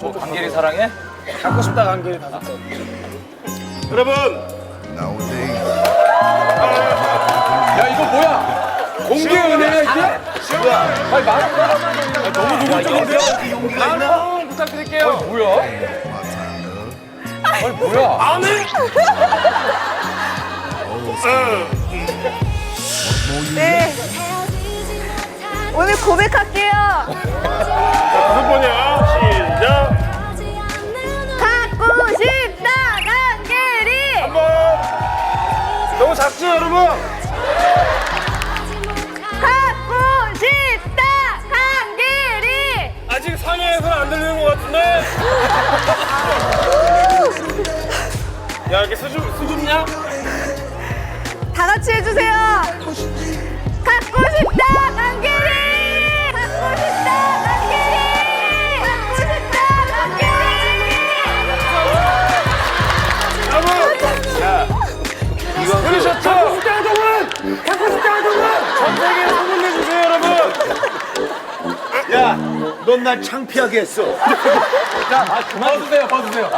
뭐 강길이 사랑해? 갖고 싶다 관계를 다섯 번. 여러분 야 이거 뭐야? 공개 은혜야 이게? 아니 말을 너무 노골적인데요? 나는 부탁드릴게요. 아니 뭐야? 아니 뭐야? 안 해? 네. 오늘 고백할게요. 다섯 번이야 여러분? 갖고 싶다 강계리. 아직 상해에서는 안 들리는 것 같은데? 야 이렇게 수줍, 수줍냐? 다 같이 해주세요. 갖고 싶다 강계리. 야, 넌날 창피하게 했어. 벗으세요 벗으세요.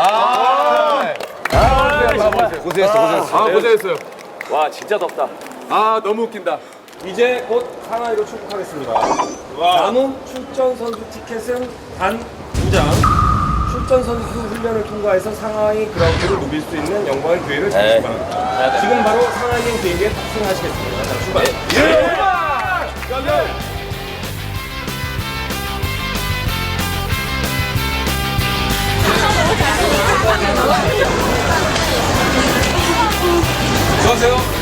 고생했어, 고생했어. 아 고생했어요. 와 진짜 덥다 아 너무 웃긴다. 이제 곧 상하이로 출국하겠습니다. 남은 출전 선수 티켓은 단두 장. 출전 선수 훈련을 통과해서 상하이 그라운드를 누빌 수 있는 영광의 기회를 주시기 바랍니다. 지금 바로 상하이행 비행기에 탑승하시겠습니다. 자, 출발! 수고하세요.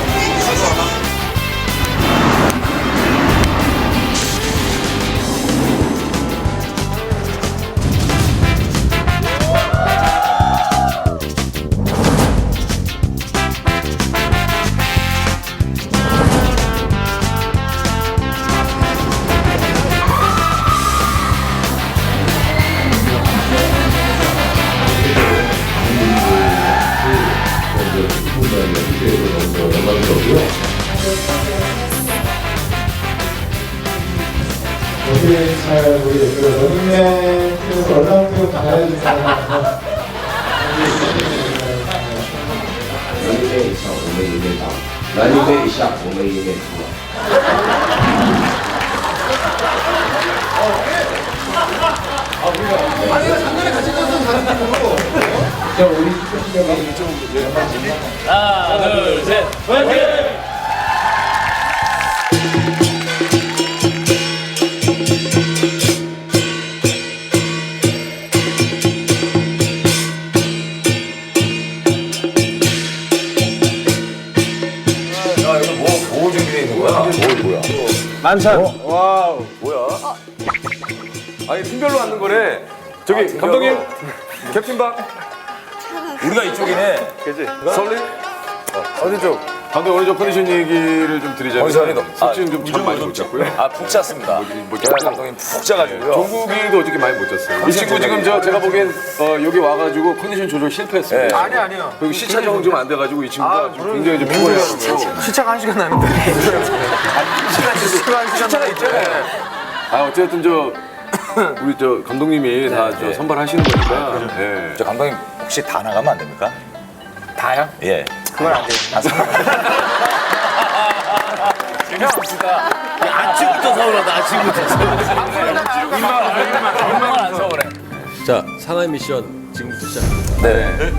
어떻게 잘 모르겠고요. 러닝맨 네, 그래서 얼마큼 가야지 잘. 런닝맨 이상 5의 1m 런닝맨 이상 5의 1m 아니가 작년에 같이 떴던 사람이고 저 우리 축구 시간이 좀 하나 둘셋 화이팅! 안산. 어? 와우. 뭐야? 어. 아니 팀별로 앉는 거네. 저기 아, 감독님 캡틴 박. 우리가 이쪽이네. 그지? 설리? 어. 어디 쪽? 감독 오늘 좀 컨디션 얘기를 좀 드리자면 컨디션이 숙지는 좀참 많이 못 잤고요. 아 푹 잤습니다. 뭐 계란 감독님 푹 자가지고요. 종국이도 어저께 많이 못 잤어요. 이 친구 지금 저 제가 보기엔 어, 여기 와가지고 컨디션 조절 실패했습니다. 네. 아니 아니요. 그리고 시차 적응 좀 안 돼가지고 이 친구가 좀 굉장히 좀 피곤해하고요. 시차가 한 시간 나는데. 시차가 있잖아요. 아 어쨌든 저 우리 저 감독님이 다 저 선발하시는 거니까. 예. 저 감독님 혹시 다 나가면 안 됩니까? 다요? 예. 그건 안 돼요. 형 진짜 아침부터 서운하다, 아침부터. 얼마나 안 서운해. 자, 상하이 미션 지금부터 시작합니다. 네.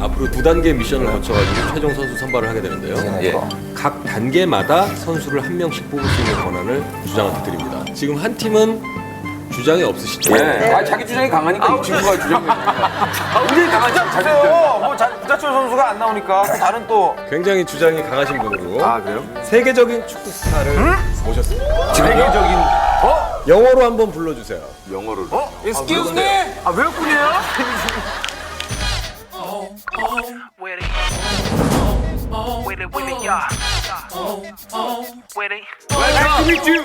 앞으로 두 단계 미션을 거쳐가지고 최종 선수 선발을 하게 되는데요. 예. 각 단계마다 선수를 한 명씩 뽑을 수 있는 권한을 주장한테 드립니다. 지금 한 팀은 주장이 없으시죠? 네. 아 자기 주장이 강하니까 이 친구가 주장되니까. 굉장히 강하죠. 주세요. 뭐 자- 부자철 선수가 안 나오니까 다른 또. 굉장히 주장이 강하신 분으로 아 그래요? 세계적인 축구 스타를 모셨습니다. 세계적인. 영어로 한번 불러주세요. 영어를. Excuse me. 아 외국분이에요? with it. With it, with it, yeah. With it. Nice to